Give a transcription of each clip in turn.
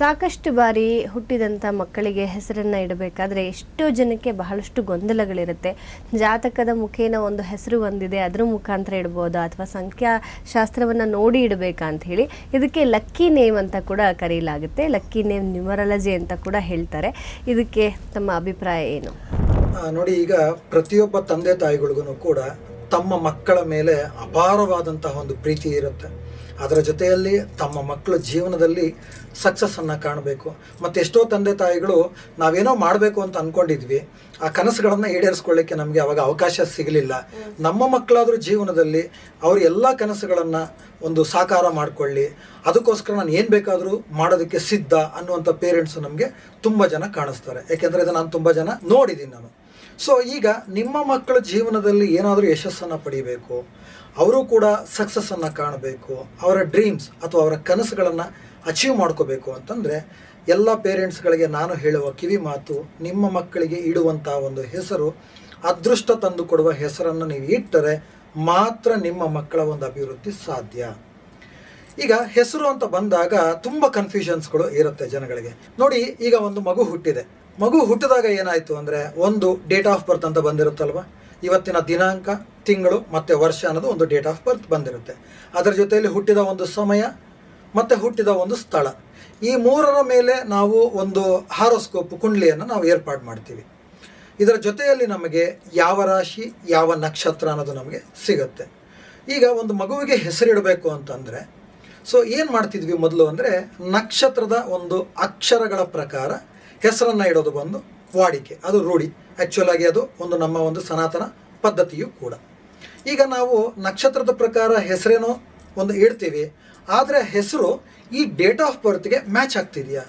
ಸಾಕಷ್ಟು ಬಾರಿ ಹುಟ್ಟಿದಂಥ ಮಕ್ಕಳಿಗೆ ಹೆಸರನ್ನು ಇಡಬೇಕಾದ್ರೆ ಎಷ್ಟೋ ಜನಕ್ಕೆ ಬಹಳಷ್ಟು ಗೊಂದಲಗಳಿರುತ್ತೆ. ಜಾತಕದ ಮುಖೇನ ಒಂದು ಹೆಸರು ಬಂದಿದೆ ಅದರ ಮುಖಾಂತರ ಇಡ್ಬೋದಾ ಅಥವಾ ಸಂಖ್ಯಾಶಾಸ್ತ್ರವನ್ನು ನೋಡಿ ಇಡಬೇಕಾ ಅಂತ ಹೇಳಿ ಇದಕ್ಕೆ ಲಕ್ಕಿ ನೇಮ್ ಅಂತ ಕೂಡ ಕರೆಯಲಾಗುತ್ತೆ. ಲಕ್ಕಿ ನೇಮ್ ನ್ಯೂಮರಾಲಜಿ ಅಂತ ಕೂಡ ಹೇಳ್ತಾರೆ. ಇದಕ್ಕೆ ತಮ್ಮ ಅಭಿಪ್ರಾಯ ಏನು? ನೋಡಿ, ಈಗ ಪ್ರತಿಯೊಬ್ಬ ತಂದೆ ತಾಯಿಗಳಿಗೂ ಕೂಡ ತಮ್ಮ ಮಕ್ಕಳ ಮೇಲೆ ಅಪಾರವಾದಂತಹ ಒಂದು ಪ್ರೀತಿ ಇರುತ್ತೆ. ಅದರ ಜೊತೆಯಲ್ಲಿ ತಮ್ಮ ಮಕ್ಕಳ ಜೀವನದಲ್ಲಿ ಸಕ್ಸಸ್ಸನ್ನು ಕಾಣಬೇಕು. ಮತ್ತು ಎಷ್ಟೋ ತಂದೆ ತಾಯಿಗಳು ನಾವೇನೋ ಮಾಡಬೇಕು ಅಂತ ಅಂದ್ಕೊಂಡಿದ್ವಿ ಆ ಕನಸುಗಳನ್ನು ಈಡೇರಿಸ್ಕೊಳ್ಳಿಕ್ಕೆ ನಮಗೆ ಅವಾಗ ಅವಕಾಶ ಸಿಗಲಿಲ್ಲ. ನಮ್ಮ ಮಕ್ಕಳಾದರೂ ಜೀವನದಲ್ಲಿ ಅವ್ರ ಎಲ್ಲ ಕನಸುಗಳನ್ನು ಒಂದು ಸಾಕಾರ ಮಾಡಿಕೊಳ್ಳಿ. ಅದಕ್ಕೋಸ್ಕರ ನಾನು ಏನು ಬೇಕಾದರೂ ಮಾಡೋದಕ್ಕೆ ಸಿದ್ಧ ಅನ್ನುವಂಥ ಪೇರೆಂಟ್ಸು ನಮಗೆ ತುಂಬ ಜನ ಕಾಣಿಸ್ತಾರೆ. ಯಾಕೆಂದರೆ ಇದು ನಾನು ತುಂಬ ಜನ ನೋಡಿದ್ದೀನಿ ನಾನು. ಸೊ ಈಗ ನಿಮ್ಮ ಮಕ್ಕಳ ಜೀವನದಲ್ಲಿ ಏನಾದರೂ ಯಶಸ್ಸನ್ನು ಪಡಿಬೇಕು, ಅವರು ಕೂಡ ಸಕ್ಸಸ್ಸನ್ನು ಕಾಣಬೇಕು, ಅವರ ಡ್ರೀಮ್ಸ್ ಅಥವಾ ಅವರ ಕನಸುಗಳನ್ನು ಅಚೀವ್ ಮಾಡ್ಕೋಬೇಕು ಅಂತಂದರೆ, ಎಲ್ಲ ಪೇರೆಂಟ್ಸ್ಗಳಿಗೆ ನಾನು ಹೇಳುವ ಕಿವಿ ಮಾತು, ನಿಮ್ಮ ಮಕ್ಕಳಿಗೆ ಇಡುವಂಥ ಒಂದು ಹೆಸರು, ಅದೃಷ್ಟ ತಂದು ಕೊಡುವ ಹೆಸರನ್ನು ನೀವು ಇಟ್ಟರೆ ಮಾತ್ರ ನಿಮ್ಮ ಮಕ್ಕಳ ಒಂದು ಅಭಿವೃದ್ಧಿ ಸಾಧ್ಯ. ಈಗ ಹೆಸರು ಅಂತ ಬಂದಾಗ ತುಂಬ ಕನ್ಫ್ಯೂಷನ್ಸ್ಗಳು ಇರುತ್ತೆ ಜನಗಳಿಗೆ. ನೋಡಿ, ಈಗ ಒಂದು ಮಗು ಹುಟ್ಟಿದೆ. ಮಗು ಹುಟ್ಟಿದಾಗ ಏನಾಯಿತು ಅಂದರೆ ಒಂದು ಡೇಟ್ ಆಫ್ ಬರ್ತ್ ಅಂತ ಬಂದಿರುತ್ತಲ್ವ? ಇವತ್ತಿನ ದಿನಾಂಕ, ತಿಂಗಳು, ಮತ್ತು ವರ್ಷ ಅನ್ನೋದು ಒಂದು ಡೇಟ್ ಆಫ್ ಬರ್ತ್ ಬಂದಿರುತ್ತೆ. ಅದರ ಜೊತೆಯಲ್ಲಿ ಹುಟ್ಟಿದ ಒಂದು ಸಮಯ, ಮತ್ತು ಹುಟ್ಟಿದ ಒಂದು ಸ್ಥಳ. ಈ ಮೂರರ ಮೇಲೆ ನಾವು ಒಂದು ಹಾರೋಸ್ಕೋಪ್ ಕುಂಡ್ಲಿಯನ್ನು ನಾವು ಏರ್ಪಾಡು ಮಾಡ್ತೀವಿ. ಇದರ ಜೊತೆಯಲ್ಲಿ ನಮಗೆ ಯಾವ ರಾಶಿ, ಯಾವ ನಕ್ಷತ್ರ ಅನ್ನೋದು ನಮಗೆ ಸಿಗುತ್ತೆ. ಈಗ ಒಂದು ಮಗುವಿಗೆ ಹೆಸರಿಡಬೇಕು ಅಂತಂದರೆ ಸೊ ಏನು ಮಾಡ್ತಿದ್ವಿ ಮೊದಲು ಅಂದರೆ ನಕ್ಷತ್ರದ ಒಂದು ಅಕ್ಷರಗಳ ಪ್ರಕಾರ ಹೆಸರನ್ನು ಇಡೋದು ಬಂದು ವಾಡಿಕೆ. ಅದು ರೂಢಿ. ಆ್ಯಕ್ಚುಲ್ ಆಗಿ ಅದು ಒಂದು ನಮ್ಮ ಒಂದು ಸನಾತನ ಪದ್ಧತಿಯು ಕೂಡ. ಈಗ ನಾವು ನಕ್ಷತ್ರದ ಪ್ರಕಾರ ಹೆಸರೇನೋ ಒಂದು ಇಡ್ತೀವಿ. ಆದರೆ ಹೆಸರು ಈ ಡೇಟ್ ಆಫ್ ಬರ್ತ್ಗೆ ಮ್ಯಾಚ್ ಆಗ್ತಿದೆಯಾ?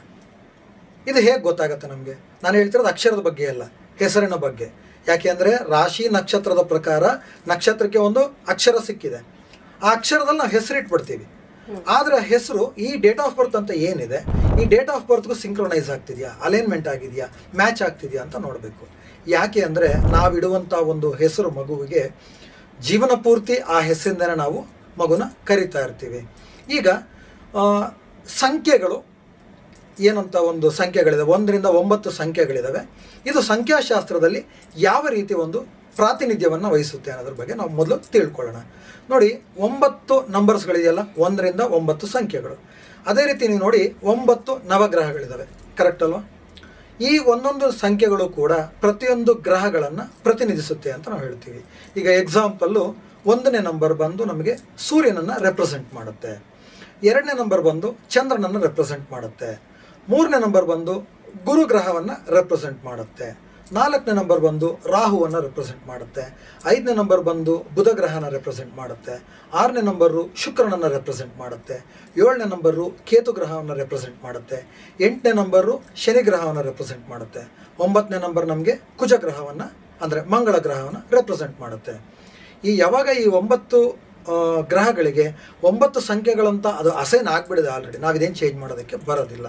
ಇದು ಹೇಗೆ ಗೊತ್ತಾಗುತ್ತೆ ನಮಗೆ? ನಾನು ಹೇಳ್ತಿರೋದು ಅಕ್ಷರದ ಬಗ್ಗೆ ಅಲ್ಲ, ಹೆಸರಿನ ಬಗ್ಗೆ. ಯಾಕೆಂದರೆ ರಾಶಿ ನಕ್ಷತ್ರದ ಪ್ರಕಾರ ನಕ್ಷತ್ರಕ್ಕೆ ಒಂದು ಅಕ್ಷರ ಸಿಕ್ಕಿದೆ. ಆ ಅಕ್ಷರದಲ್ಲಿ ನಾವು ಹೆಸರಿಟ್ಬಿಡ್ತೀವಿ. ಆದರೆ ಹೆಸರು ಈ ಡೇಟ್ ಆಫ್ ಬರ್ತ್ ಅಂತ ಏನಿದೆ? ಈ ಡೇಟ್ ಆಫ್ ಬರ್ತ್ಗೂ ಸಿಂಕ್ರೊನೈಸ್ ಆಗ್ತಿದೆಯಾ? ಅಲೈನ್ಮೆಂಟ್ ಆಗಿದೆಯಾ? ಮ್ಯಾಚ್ ಆಗ್ತಿದೆಯಾ ಅಂತ ನೋಡಬೇಕು. ಯಾಕೆ ಅಂದರೆ ನಾವಿಡುವಂಥ ಒಂದು ಹೆಸರು ಮಗುವಿಗೆ ಜೀವನ ಪೂರ್ತಿ ಆ ಹೆಸರಿಂದನೇ ನಾವು ಮಗುನ ಕರಿತಾ ಇರ್ತೀವಿ. ಈಗ ಸಂಖ್ಯೆಗಳು ಏನಂತ ಒಂದು ಸಂಖ್ಯೆಗಳಿದೆ? ಒಂದರಿಂದ ಒಂಬತ್ತು ಸಂಖ್ಯೆಗಳಿದ್ದಾವೆ ಇದು ಸಂಖ್ಯಾಶಾಸ್ತ್ರದಲ್ಲಿ ಯಾವ ರೀತಿ ಒಂದು ಪ್ರಾತಿನಿಧ್ಯವನ್ನು ವಹಿಸುತ್ತೆ ಅನ್ನೋದ್ರ ಬಗ್ಗೆ ನಾವು ಮೊದಲು ತಿಳ್ಕೊಳ್ಳೋಣ. ನೋಡಿ, ಒಂಬತ್ತು ನಂಬರ್ಸ್ಗಳಿದೆಯಲ್ಲ ಒಂದರಿಂದ ಒಂಬತ್ತು ಸಂಖ್ಯೆಗಳು. ಅದೇ ರೀತಿ ನೀವು ನೋಡಿ, ಒಂಬತ್ತು ನವಗ್ರಹಗಳಿದ್ದಾವೆ ಕರೆಕ್ಟ್ ಅಲ್ವಾ? ಈ ಒಂದೊಂದು ಸಂಖ್ಯೆಗಳು ಕೂಡ ಪ್ರತಿಯೊಂದು ಗ್ರಹಗಳನ್ನು ಪ್ರತಿನಿಧಿಸುತ್ತೆ ಅಂತ ನಾವು ಹೇಳ್ತೀವಿ. ಈಗ ಎಕ್ಸಾಂಪಲ್ಲು ಒಂದನೇ ನಂಬರ್ ಬಂದು ನಮಗೆ ಸೂರ್ಯನನ್ನು ರೆಪ್ರೆಸೆಂಟ್ ಮಾಡುತ್ತೆ. ಎರಡನೇ ನಂಬರ್ ಬಂದು ಚಂದ್ರನನ್ನು ರೆಪ್ರೆಸೆಂಟ್ ಮಾಡುತ್ತೆ. ಮೂರನೇ ನಂಬರ್ ಬಂದು ಗುರುಗ್ರಹವನ್ನು ರೆಪ್ರೆಸೆಂಟ್ ಮಾಡುತ್ತೆ. ನಾಲ್ಕನೇ ನಂಬರ್ ಬಂದು ರಾಹುವನ್ನು ರೆಪ್ರೆಸೆಂಟ್ ಮಾಡುತ್ತೆ. ಐದನೇ ನಂಬರ್ ಬಂದು ಬುಧ ಗ್ರಹನ ರೆಪ್ರೆಸೆಂಟ್ ಮಾಡುತ್ತೆ. ಆರನೇ ನಂಬರು ಶುಕ್ರನನ್ನು ರೆಪ್ರೆಸೆಂಟ್ ಮಾಡುತ್ತೆ. ಏಳನೇ ನಂಬರು ಕೇತು ಗ್ರಹವನ್ನು ರೆಪ್ರೆಸೆಂಟ್ ಮಾಡುತ್ತೆ. ಎಂಟನೇ ನಂಬರು ಶನಿ ಗ್ರಹವನ್ನು ರೆಪ್ರೆಸೆಂಟ್ ಮಾಡುತ್ತೆ. ಒಂಬತ್ತನೇ ನಂಬರ್ ನಮಗೆ ಕುಜ ಗ್ರಹವನ್ನು ಅಂದರೆ ಮಂಗಳ ಗ್ರಹವನ್ನು ರೆಪ್ರೆಸೆಂಟ್ ಮಾಡುತ್ತೆ. ಈ ಯಾವಾಗ ಈ ಒಂಬತ್ತು ಗ್ರಹಗಳಿಗೆ ಒಂಬತ್ತು ಸಂಖ್ಯೆಗಳಂತ ಅದು ಅಸೈನ್ ಆಗಿಬಿಡಿದೆ ಆಲ್ರೆಡಿ ನಾವಿದೇನು ಚೇಂಜ್ ಮಾಡೋದಕ್ಕೆ ಬರೋದಿಲ್ಲ.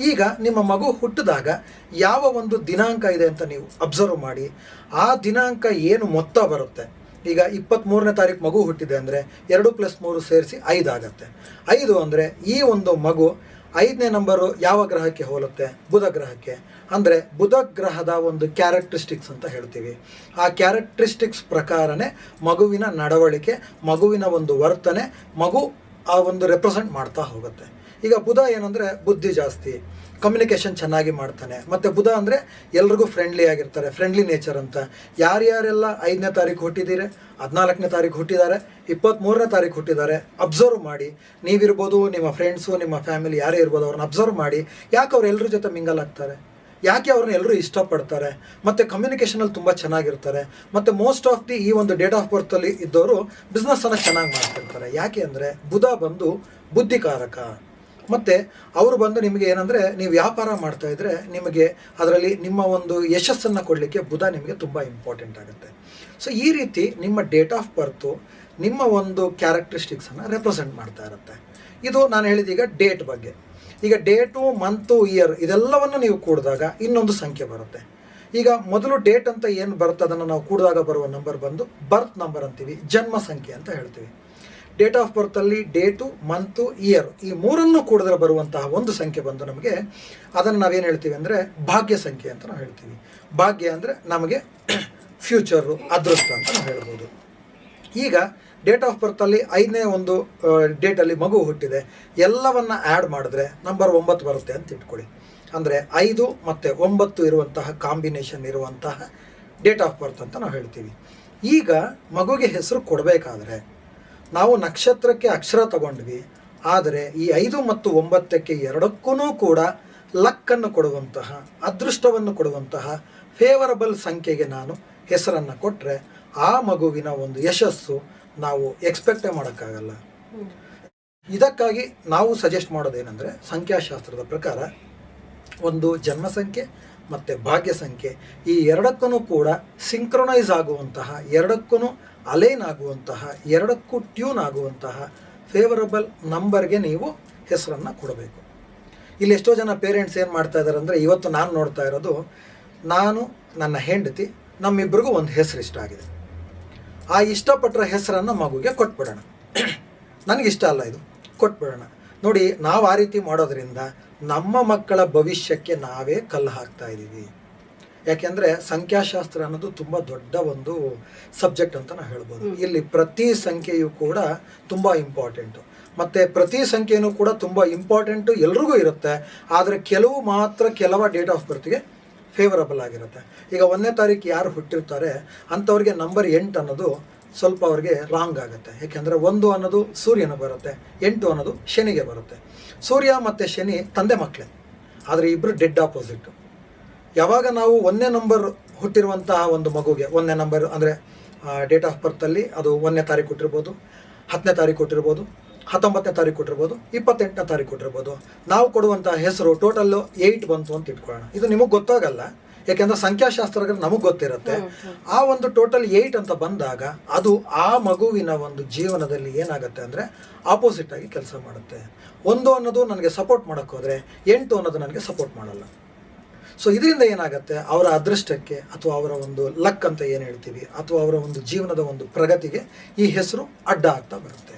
ಈಗ ನಿಮ್ಮ ಮಗು ಹುಟ್ಟಿದಾಗ ಯಾವ ಒಂದು ದಿನಾಂಕ ಇದೆ ಅಂತ ನೀವು ಅಬ್ಸರ್ವ್ ಮಾಡಿ. ಆ ದಿನಾಂಕ ಏನು ಮೊತ್ತ ಬರುತ್ತೆ? ಈಗ ಇಪ್ಪತ್ತ್ಮೂರನೇ ತಾರೀಕು ಮಗು ಹುಟ್ಟಿದೆ ಅಂದರೆ ಎರಡು ಪ್ಲಸ್ ಮೂರು ಸೇರಿಸಿ ಐದು ಆಗುತ್ತೆ. ಐದು ಅಂದರೆ ಈ ಒಂದು ಮಗು ಐದನೇ ನಂಬರು ಯಾವ ಗ್ರಹಕ್ಕೆ ಹೋಲುತ್ತೆ? ಬುಧ ಗ್ರಹಕ್ಕೆ. ಅಂದರೆ ಬುಧ ಗ್ರಹದ ಒಂದು ಕ್ಯಾರೆಕ್ಟರಿಸ್ಟಿಕ್ಸ್ ಅಂತ ಹೇಳ್ತೀವಿ. ಆ ಕ್ಯಾರೆಕ್ಟರಿಸ್ಟಿಕ್ಸ್ ಪ್ರಕಾರನೇ ಮಗುವಿನ ನಡವಳಿಕೆ, ಮಗುವಿನ ಒಂದು ವರ್ತನೆ, ಮಗು ಆ ಒಂದು ರೆಪ್ರೆಸೆಂಟ್ ಮಾಡ್ತಾ ಹೋಗುತ್ತೆ. ಈಗ ಬುಧ ಏನಂದರೆ ಬುದ್ಧಿ ಜಾಸ್ತಿ ಕಮ್ಯುನಿಕೇಷನ್ ಚೆನ್ನಾಗಿ ಮಾಡ್ತಾನೆ. ಮತ್ತು ಬುಧ ಅಂದರೆ ಎಲ್ರಿಗೂ ಫ್ರೆಂಡ್ಲಿ ಆಗಿರ್ತಾರೆ ಫ್ರೆಂಡ್ಲಿ ನೇಚರ್ ಅಂತ. ಯಾರ್ಯಾರೆಲ್ಲ ಐದನೇ ತಾರೀಕು ಹುಟ್ಟಿದ್ದೀರಿ ಹದಿನಾಲ್ಕನೇ ತಾರೀಕು ಹುಟ್ಟಿದ್ದಾರೆ ಇಪ್ಪತ್ತ್ಮೂರನೇ ತಾರೀಕು ಹುಟ್ಟಿದ್ದಾರೆ ಅಬ್ಸರ್ವ್ ಮಾಡಿ. ನೀವಿರ್ಬೋದು, ನಿಮ್ಮ ಫ್ರೆಂಡ್ಸು ನಿಮ್ಮ ಫ್ಯಾಮಿಲಿ ಯಾರೇ ಇರ್ಬೋದು, ಅವ್ರನ್ನ ಅಬ್ಸರ್ವ್ ಮಾಡಿ. ಯಾಕೆ ಅವ್ರು ಎಲ್ಲರ ಜೊತೆ ಮಿಂಗಲ್ ಆಗ್ತಾರೆ? ಯಾಕೆ ಅವ್ರನ್ನ ಎಲ್ಲರೂ ಇಷ್ಟಪಡ್ತಾರೆ? ಮತ್ತು ಕಮ್ಯುನಿಕೇಷನಲ್ಲಿ ತುಂಬ ಚೆನ್ನಾಗಿರ್ತಾರೆ. ಮತ್ತು ಮೋಸ್ಟ್ ಆಫ್ ದಿ ಈ ಒಂದು ಡೇಟ್ ಆಫ್ ಬರ್ತಲ್ಲಿ ಇದ್ದವರು ಬಿಸ್ನೆಸ್ಸನ್ನು ಚೆನ್ನಾಗಿ ಮಾಡ್ತಿರ್ತಾರೆ. ಯಾಕೆ ಅಂದರೆ ಬುಧ ಬಂದು ಬುದ್ಧಿಕಾರಕ. ಮತ್ತು ಅವರು ಬಂದು ನಿಮಗೆ ಏನಂದರೆ ನೀವು ವ್ಯಾಪಾರ ಮಾಡ್ತಾ ಇದ್ದರೆ ನಿಮಗೆ ಅದರಲ್ಲಿ ನಿಮ್ಮ ಒಂದು ಯಶಸ್ಸನ್ನು ಕೊಡಲಿಕ್ಕೆ ಬುಧ ನಿಮಗೆ ತುಂಬ ಇಂಪಾರ್ಟೆಂಟ್ ಆಗುತ್ತೆ. ಸೊ ಈ ರೀತಿ ನಿಮ್ಮ ಡೇಟ್ ಆಫ್ ಬರ್ತು ನಿಮ್ಮ ಒಂದು ಕ್ಯಾರೆಕ್ಟರಿಸ್ಟಿಕ್ಸನ್ನು ರೆಪ್ರೆಸೆಂಟ್ ಮಾಡ್ತಾ ಇರುತ್ತೆ. ಇದು ನಾನು ಹೇಳಿದೀಗ ಡೇಟ್ ಬಗ್ಗೆ. ಈಗ ಡೇಟು ಮಂತು ಇಯರ್ ಇದೆಲ್ಲವನ್ನು ನೀವು ಕೂಡಿದಾಗ ಇನ್ನೊಂದು ಸಂಖ್ಯೆ ಬರುತ್ತೆ. ಈಗ ಮೊದಲು ಡೇಟ್ ಅಂತ ಏನು ಬರುತ್ತೆ, ಅದನ್ನು ನಾವು ಕೂಡಿದಾಗ ಬರುವ ನಂಬರ್ ಬಂದು ಬರ್ತ್ ನಂಬರ್ ಅಂತೀವಿ, ಜನ್ಮ ಸಂಖ್ಯೆ ಅಂತ ಹೇಳ್ತೀವಿ. ಡೇಟ್ ಆಫ್ ಬರ್ತಲ್ಲಿ ಡೇಟು ಮಂತು ಇಯರ್ ಈ ಮೂರನ್ನು ಕೂಡಿದ್ರೆ ಬರುವಂತಹ ಒಂದು ಸಂಖ್ಯೆ ಬಂದು ನಮಗೆ ಅದನ್ನು ನಾವೇನು ಹೇಳ್ತೀವಿ ಅಂದರೆ ಭಾಗ್ಯ ಸಂಖ್ಯೆ ಅಂತ ನಾವು ಹೇಳ್ತೀವಿ. ಭಾಗ್ಯ ಅಂದರೆ ನಮಗೆ ಫ್ಯೂಚರು ಅದೃಷ್ಟ ಅಂತ ನಾವು ಹೇಳ್ಬೋದು. ಈಗ ಡೇಟ್ ಆಫ್ ಬರ್ತಲ್ಲಿ ಐದನೇ ಒಂದು ಡೇಟಲ್ಲಿ ಮಗು ಹುಟ್ಟಿದೆ. ಎಲ್ಲವನ್ನ ಆ್ಯಡ್ ಮಾಡಿದ್ರೆ ನಂಬರ್ ಒಂಬತ್ತು ಬರುತ್ತೆ ಅಂತ ಇಟ್ಕೊಳ್ಳಿ. ಅಂದರೆ ಐದು ಮತ್ತು ಒಂಬತ್ತು ಇರುವಂತಹ ಕಾಂಬಿನೇಷನ್ ಇರುವಂತಹ ಡೇಟ್ ಆಫ್ ಬರ್ತ್ ಅಂತ ನಾವು ಹೇಳ್ತೀವಿ. ಈಗ ಮಗುಗೆ ಹೆಸರು ಕೊಡಬೇಕಾದ್ರೆ ನಾವು ನಕ್ಷತ್ರಕ್ಕೆ ಅಕ್ಷರ ತಗೊಂಡ್ವಿ. ಆದರೆ ಈ ಐದು ಮತ್ತು ಒಂಬತ್ತಕ್ಕೆ ಎರಡಕ್ಕೂ ಕೂಡ ಲಕ್ಕನ್ನು ಕೊಡುವಂತಹ, ಅದೃಷ್ಟವನ್ನು ಕೊಡುವಂತಹ ಫೇವರಬಲ್ ಸಂಖ್ಯೆಗೆ ನಾನು ಹೆಸರನ್ನು ಕೊಟ್ಟರೆ ಆ ಮಗುವಿನ ಒಂದು ಯಶಸ್ಸು ನಾವು ಎಕ್ಸ್ಪೆಕ್ಟೇ ಮಾಡೋಕ್ಕಾಗಲ್ಲ. ಇದಕ್ಕಾಗಿ ನಾವು ಸಜೆಸ್ಟ್ ಮಾಡೋದೇನೆಂದರೆ ಸಂಖ್ಯಾಶಾಸ್ತ್ರದ ಪ್ರಕಾರ ಒಂದು ಜನ್ಮ ಸಂಖ್ಯೆ ಮತ್ತು ಭಾಗ್ಯ ಸಂಖ್ಯೆ ಈ ಎರಡಕ್ಕೂ ಕೂಡ ಸಿಂಕ್ರೊನೈಸ್ ಆಗುವಂತಹ, ಎರಡಕ್ಕೂ ಅಲೈನ್ ಆಗುವಂತಹ, ಎರಡಕ್ಕೂ ಟ್ಯೂನ್ ಆಗುವಂತಹ ಫೇವರಬಲ್ ನಂಬರ್ಗೆ ನೀವು ಹೆಸರನ್ನು ಕೊಡಬೇಕು. ಇಲ್ಲಿ ಎಷ್ಟೋ ಜನ ಪೇರೆಂಟ್ಸ್ ಏನು ಮಾಡ್ತಾ ಇದ್ದಾರೆ ಅಂದರೆ ಇವತ್ತು ನಾನು ನೋಡ್ತಾ ಇರೋದು, ನಾನು ನನ್ನ ಹೆಂಡತಿ ನಮ್ಮಿಬ್ಬರಿಗೂ ಒಂದು ಹೆಸರು ಇಷ್ಟ ಆಗಿದೆ ಆ ಇಷ್ಟಪಟ್ಟರ ಹೆಸರನ್ನು ಮಗುಗೆ ಕೊಟ್ಬಿಡೋಣ. ನನಗೆ ಇಷ್ಟ ಅಲ್ಲ ಇದು. ಕೊಟ್ಬಿಡೋಣ. ನೋಡಿ ನಾವು ಆ ರೀತಿ ಮಾಡೋದ್ರಿಂದ ನಮ್ಮ ಮಕ್ಕಳ ಭವಿಷ್ಯಕ್ಕೆ ನಾವೇ ಕಲ್ಲು ಹಾಕ್ತಾ ಇದ್ದೀವಿ. ಯಾಕೆಂದರೆ ಸಂಖ್ಯಾಶಾಸ್ತ್ರ ಅನ್ನೋದು ತುಂಬ ದೊಡ್ಡ ಒಂದು ಸಬ್ಜೆಕ್ಟ್ ಅಂತ ನಾವು ಹೇಳ್ಬೋದು. ಇಲ್ಲಿ ಪ್ರತಿ ಸಂಖ್ಯೆಯು ಕೂಡ ತುಂಬ ಇಂಪಾರ್ಟೆಂಟು. ಮತ್ತು ಪ್ರತಿ ಸಂಖ್ಯೆಯೂ ಕೂಡ ತುಂಬ ಇಂಪಾರ್ಟೆಂಟು ಎಲ್ರಿಗೂ ಇರುತ್ತೆ. ಆದರೆ ಕೆಲವು ಮಾತ್ರ ಕೆಲವ ಡೇಟ್ ಆಫ್ ಬರ್ತ್ಗೆ ಫೇವರಬಲ್ ಆಗಿರುತ್ತೆ. ಈಗ ಒಂದನೇ ತಾರೀಕು ಯಾರು ಹುಟ್ಟಿರ್ತಾರೆ, ಅಂಥವ್ರಿಗೆ ನಂಬರ್ ಎಂಟು ಅನ್ನೋದು ಸ್ವಲ್ಪ ಅವ್ರಿಗೆ ರಾಂಗ್ ಆಗುತ್ತೆ. ಏಕೆಂದರೆ ಒಂದು ಅನ್ನೋದು ಸೂರ್ಯನ ಬರುತ್ತೆ, ಎಂಟು ಅನ್ನೋದು ಶನಿಗೆ ಬರುತ್ತೆ. ಸೂರ್ಯ ಮತ್ತು ಶನಿ ತಂದೆ ಮಕ್ಕಳೇ, ಆದರೆ ಇಬ್ಬರು ಡೆಡ್ ಆಪೋಸಿಟ್ ಯಾವಾಗ ನಾವು ಒಂದನೇ ನಂಬರ್ ಹುಟ್ಟಿರುವಂತಹ ಒಂದು ಮಗುಗೆ ಒಂದನೇ ನಂಬರ್ ಅಂದರೆ ಡೇಟ್ ಆಫ್ ಬರ್ತಲ್ಲಿ ಅದು ಒಂದನೇ ತಾರೀಕು ಹುಟ್ಟಿರ್ಬೋದು, ಹತ್ತನೇ ತಾರೀಕು ಹುಟ್ಟಿರ್ಬೋದು ಹತ್ತೊಂಬತ್ತನೇ ತಾರೀಕು ಕೊಟ್ಟಿರ್ಬೋದು ಇಪ್ಪತ್ತೆಂಟನೇ ತಾರೀಕು ಕೊಟ್ಟಿರ್ಬೋದು. ನಾವು ಕೊಡುವಂಥ ಹೆಸರು ಟೋಟಲ್ಲು ಏಯ್ಟ್ ಬಂತು ಅಂತ ಇಟ್ಕೊಳ್ಳೋಣ. ಇದು ನಿಮಗೆ ಗೊತ್ತಾಗಲ್ಲ ಯಾಕೆಂದ್ರೆ ಸಂಖ್ಯಾಶಾಸ್ತ್ರ ನಮಗೆ ಗೊತ್ತಿರುತ್ತೆ. ಆ ಒಂದು ಟೋಟಲ್ ಏಯ್ಟ್ ಅಂತ ಬಂದಾಗ ಅದು ಆ ಮಗುವಿನ ಒಂದು ಜೀವನದಲ್ಲಿ ಏನಾಗುತ್ತೆ ಅಂದರೆ ಆಪೋಸಿಟ್ ಆಗಿ ಕೆಲಸ ಮಾಡುತ್ತೆ. ಒಂದು ಅನ್ನೋದು ನನಗೆ ಸಪೋರ್ಟ್ ಮಾಡೋಕ್ಕೆ ಹೋದರೆ ಎಂಟು ಅನ್ನೋದು ನನಗೆ ಸಪೋರ್ಟ್ ಮಾಡಲ್ಲ. ಸೊ ಇದರಿಂದ ಏನಾಗುತ್ತೆ ಅವರ ಅದೃಷ್ಟಕ್ಕೆ ಅಥವಾ ಅವರ ಒಂದು ಲಕ್ ಅಂತ ಏನು ಹೇಳ್ತೀವಿ ಅಥವಾ ಅವರ ಒಂದು ಜೀವನದ ಒಂದು ಪ್ರಗತಿಗೆ ಈ ಹೆಸರು ಅಡ್ಡ ಆಗ್ತಾ ಬರುತ್ತೆ.